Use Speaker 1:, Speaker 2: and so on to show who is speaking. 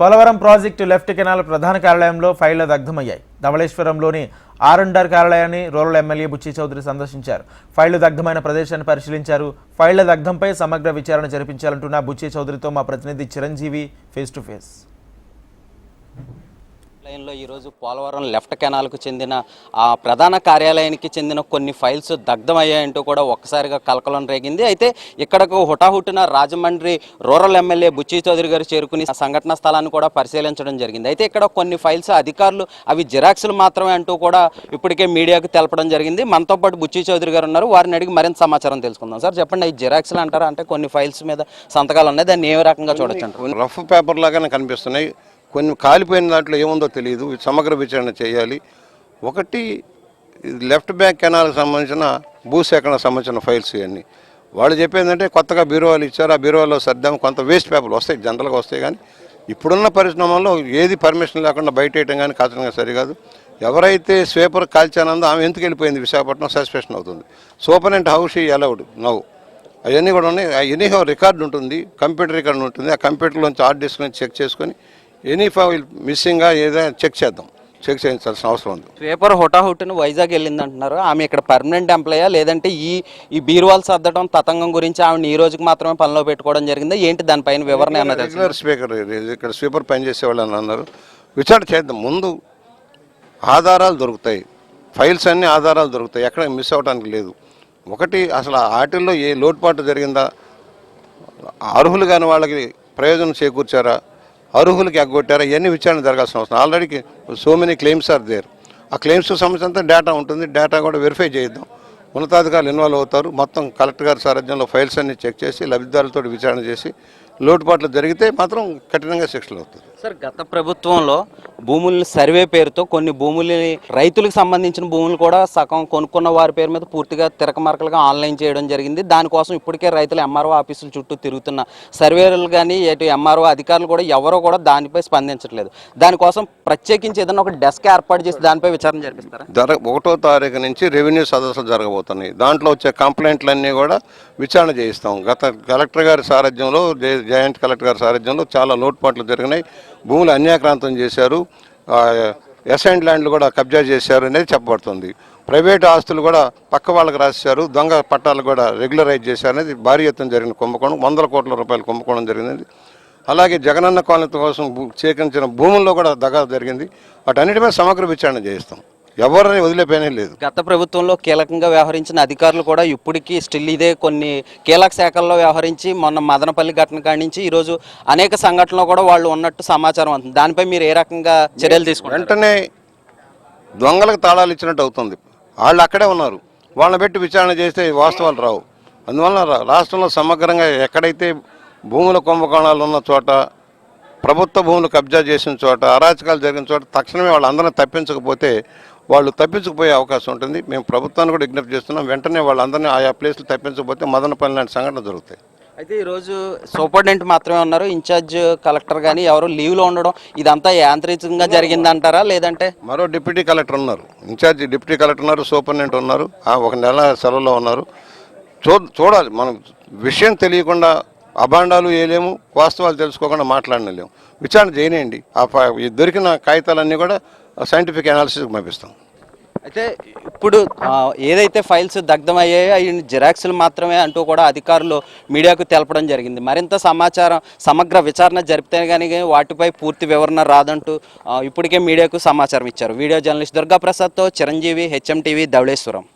Speaker 1: Polavaram project left canal ప్రధాన కార్యాలయంలో ఫైళ్ళు దగ్ధమయ్యాయి. ధవళేశ్వరంలోని ఆర్ఎండర్ కార్యాలయాన్ని రూరల్ ఎమ్మెల్యే బుచ్చి చౌదరి సందర్శించారు. ఫైళ్ళు దగ్ధమైన ప్రదేశాన్ని పరిశీలించారు. ఫైళ్ళ దగ్ధంపై సమగ్ర విచారణ జరిపించాలంటున్న బుచ్చి చౌదరితో మా ప్రతినిధి చిరంజీవి ఫేస్ టు ఫేస్.
Speaker 2: ఆలయంలో ఈరోజు పోలవరం లెఫ్ట్ కెనాల్కు చెందిన ఆ ప్రధాన కార్యాలయానికి చెందిన కొన్ని ఫైల్స్ దగ్ధమయ్యాయంటూ కూడా ఒక్కసారిగా కలకలం రేగింది. అయితే ఇక్కడకు హుటాహుటిన రాజమండ్రి రూరల్ ఎమ్మెల్యే బుచ్చి చౌదరి గారు చేరుకుని సంఘటన స్థలాన్ని కూడా పరిశీలించడం జరిగింది. అయితే ఇక్కడ కొన్ని ఫైల్స్ అధికారులు అవి జిరాక్స్లు మాత్రమే అంటూ కూడా ఇప్పటికే మీడియాకు తెలపడం జరిగింది. మనతో పాటు బుచ్చి చౌదరి గారు ఉన్నారు. వారిని అడిగి మరింత సమాచారం తెలుసుకుందాం. సార్ చెప్పండి ఈ జిరాక్స్లు అంటారా? అంటే కొన్ని ఫైల్స్ మీద సంతకాలు ఉన్నాయి. దాన్ని ఏ రకంగా చూడొచ్చు
Speaker 3: రఫ్ పేపర్ లాగానే కనిపిస్తున్నాయి. కొన్ని కాలిపోయిన దాంట్లో ఏముందో తెలియదు. సమగ్ర విచారణ చేయాలి. ఒకటి లెఫ్ట్ బ్యాక్ కెనాల్కి సంబంధించిన భూసేకరణకు సంబంధించిన ఫైల్స్ ఇవన్నీ. వాళ్ళు చెప్పేందంటే కొత్తగా బీరువాలు ఇచ్చారు. ఆ బీరువాలో సర్దాం కొంత వేస్ట్ పేపర్లు వస్తాయి జనరల్గా వస్తాయి కానీ ఇప్పుడున్న పరిశ్రమలో ఏది పర్మిషన్ లేకుండా బయట వేయటం కానీ కాచడంగా సరికాదు. ఎవరైతే స్వేపర్ కాల్చానందో ఆమె ఎందుకు వెళ్ళిపోయింది? విశాఖపట్నం సస్పెషన్ అవుతుంది. సూపరింట్ హౌస్ ఈ అలౌడ్? నవ్వు అవన్నీ కూడా ఉన్నాయి. ఎనీహో రికార్డు ఉంటుంది కంప్యూటర్ రికార్డు ఉంటుంది. ఆ కంప్యూటర్లోంచి హార్డ్ డిస్క్ నుంచి చెక్ చేసుకొని ఎనీ ఫైల్ మిస్సింగ్గా ఏదైనా చెక్ చేద్దాం. చెక్ చేయించాల్సిన అవసరం ఉంది.
Speaker 2: పేపర్ హుటాహుటిన వైజాగ్ వెళ్ళింది అంటున్నారు ఆమె ఇక్కడ పర్మనెంట్ ఎంప్లాయా లేదంటే ఈ ఈ బీరువాల్ సర్దడం తతంగం గురించి ఆమె ఈ రోజుకి మాత్రమే పనిలో పెట్టుకోవడం జరిగింది? ఏంటి దానిపైన వివరణ అన్నది తెలుసు
Speaker 3: రెగ్యులర్ స్పీకర్ ఇక్కడ స్వీపర్ పనిచేసే వాళ్ళు అని అన్నారు. విచారణ చేద్దాం. ముందు ఆధారాలు దొరుకుతాయి. ఫైల్స్ అన్ని ఆధారాలు దొరుకుతాయి. ఎక్కడ మిస్ అవ్వడానికి లేదు. ఒకటి అసలు ఆ వాటిల్లో ఏ లోటుపాటు జరిగిందా? అర్హులు కాని వాళ్ళకి ప్రయోజనం చేకూర్చారా? అర్హులకి ఎగ్గొట్టారా. ఇవన్నీ విచారణ జరగాల్సిన అవసరం already so many claims are there ఆ క్లెయిమ్స్ సంబంధించిన డేటా ఉంటుంది. డేటా కూడా వెరిఫై చేద్దాం ఉన్నతాధికారులు ఇన్వాల్వ్ అవుతారు. మొత్తం కలెక్టర్ గారి సారథ్యంలో ఫైల్స్ అన్ని చెక్ చేసి లబ్ధిదారులతో విచారణ చేసి లోటుపాట్లు జరిగితే మాత్రం కఠినంగా శిక్షలు అవుతుంది
Speaker 2: సార్ గత ప్రభుత్వంలో భూముల్ని సర్వే పేరుతో కొన్ని భూములని రైతులకు సంబంధించిన భూములు కూడా సగం కొనుక్కున్న వారి పేరు మీద పూర్తిగా తిరకమరకలుగా ఆన్లైన్ చేయడం జరిగింది. దానికోసం ఇప్పటికే రైతులు ఎంఆర్ఓ ఆఫీసుల చుట్టూ తిరుగుతున్న సర్వేలు కానీ ఎటు ఎంఆర్ఓ అధికారులు కూడా ఎవరో కూడా దానిపై స్పందించట్లేదు. దానికోసం ప్రత్యేకించి ఏదైనా ఒక డెస్క్ ఏర్పాటు చేసి దానిపై విచారణ జరిపిస్తారా?
Speaker 3: జర ఒకటో తారీఖు నుంచి రెవెన్యూ సదస్సులు జరగబోతున్నాయి. దాంట్లో వచ్చే కంప్లైంట్లన్నీ కూడా విచారణ చేయిస్తాం. గత కలెక్టర్ గారి సారథ్యంలో జాయింట్ కలెక్టర్ గారి సారథ్యంలో చాలా లోటుపాట్లు జరిగినాయి. భూములు అన్యాక్రాంతం చేశారు. ఎసైన్ ల్యాండ్లు కూడా కబ్జా చేశారు అనేది చెప్పబడుతుంది. ప్రైవేట్ ఆస్తులు కూడా పక్క వాళ్ళకి రాశారు. దొంగ పట్టాలు కూడా రెగ్యులరైజ్ చేశారు అనేది భారీ ఎత్తున జరిగిన కుంభకోణం. వందల కోట్ల రూపాయలు కుంభకోణం జరిగింది. అలాగే జగనన్న కాలనీ కోసం భూ- సేకరించిన భూముల్లో కూడా దగా జరిగింది. వాటన్నిటి మీద సమగ్ర విచారణ చేయిస్తాం. ఎవరిని వదిలేపోయినే లేదు.
Speaker 2: గత ప్రభుత్వంలో కీలకంగా వ్యవహరించిన అధికారులు కూడా ఇప్పటికీ స్టిల్ ఇదే కొన్ని కీలక శాఖల్లో వ్యవహరించి మొన్న మదనపల్లి ఘటన కాడి నుంచి ఈరోజు అనేక సంఘటనలు కూడా వాళ్ళు ఉన్నట్టు సమాచారం అవుతుంది దానిపై మీరు ఏ రకంగా చర్యలు తీసుకుంటారు?
Speaker 3: వెంటనే దొంగలకు తాళాలు ఇచ్చినట్టు అవుతుంది. వాళ్ళు అక్కడే ఉన్నారు. వాళ్ళని పెట్టి విచారణ చేస్తే వాస్తవాలు రావు. అందువల్ల రాష్ట్రంలో సమగ్రంగా ఎక్కడైతే భూముల కుంభకోణాలు ఉన్న చోట ప్రభుత్వ భూములు కబ్జా చేసిన చోట అరాచకాలు జరిగిన చోట తక్షణమే వాళ్ళందరినీ తప్పించకపోతే వాళ్ళు తప్పించకపోయే అవకాశం ఉంటుంది. మేము ప్రభుత్వాన్ని కూడా విజ్ఞప్తి చేస్తున్నాం. వెంటనే వాళ్ళందరినీ ఆయా ప్లేస్లు తప్పించకపోతే మదనపల్లి లాంటి సంఘటనలు జరుగుతాయి.
Speaker 2: అయితే ఈరోజు సూపరింటెండెంట్ మాత్రమే ఉన్నారు. ఇన్ఛార్జ్ కలెక్టర్ కానీ ఎవరు లీవ్లో ఉండడం ఇదంతా యాంత్రికంగా జరిగిందంటారా లేదంటే?
Speaker 3: మరో డిప్యూటీ కలెక్టర్ ఉన్నారు. ఇన్ఛార్జి డిప్యూటీ కలెక్టర్ ఉన్నారు. సూపరింటెండెంట్ ఉన్నారు. ఆ ఒక నెల సెలవులో ఉన్నారు. చూ చూడాలి. మనం విషయం తెలియకుండా అభాండాలు వేయలేము. వాస్తవాలు తెలుసుకోకుండా మాట్లాడలేము. విచారణ చేయనేయండి. ఆ దొరికిన కాగితాలన్నీ కూడా సైంటిఫిక్ అనాలిసిస్కి పంపిస్తాం.
Speaker 2: అయితే ఇప్పుడు ఏదైతే ఫైల్స్ దగ్ధమయ్యాయో అవి జిరాక్స్లు మాత్రమే అంటూ కూడా అధికారులు మీడియాకు తెలపడం జరిగింది. మరింత సమాచారం సమగ్ర విచారణ జరిపితే కానీ వాటిపై పూర్తి వివరణ రాదంటూ ఇప్పటికే మీడియాకు సమాచారం ఇచ్చారు. వీడియో జర్నలిస్ట్ దుర్గా ప్రసాద్తో చిరంజీవి హెచ్ఎం టీవీ ధవళేశ్వరం.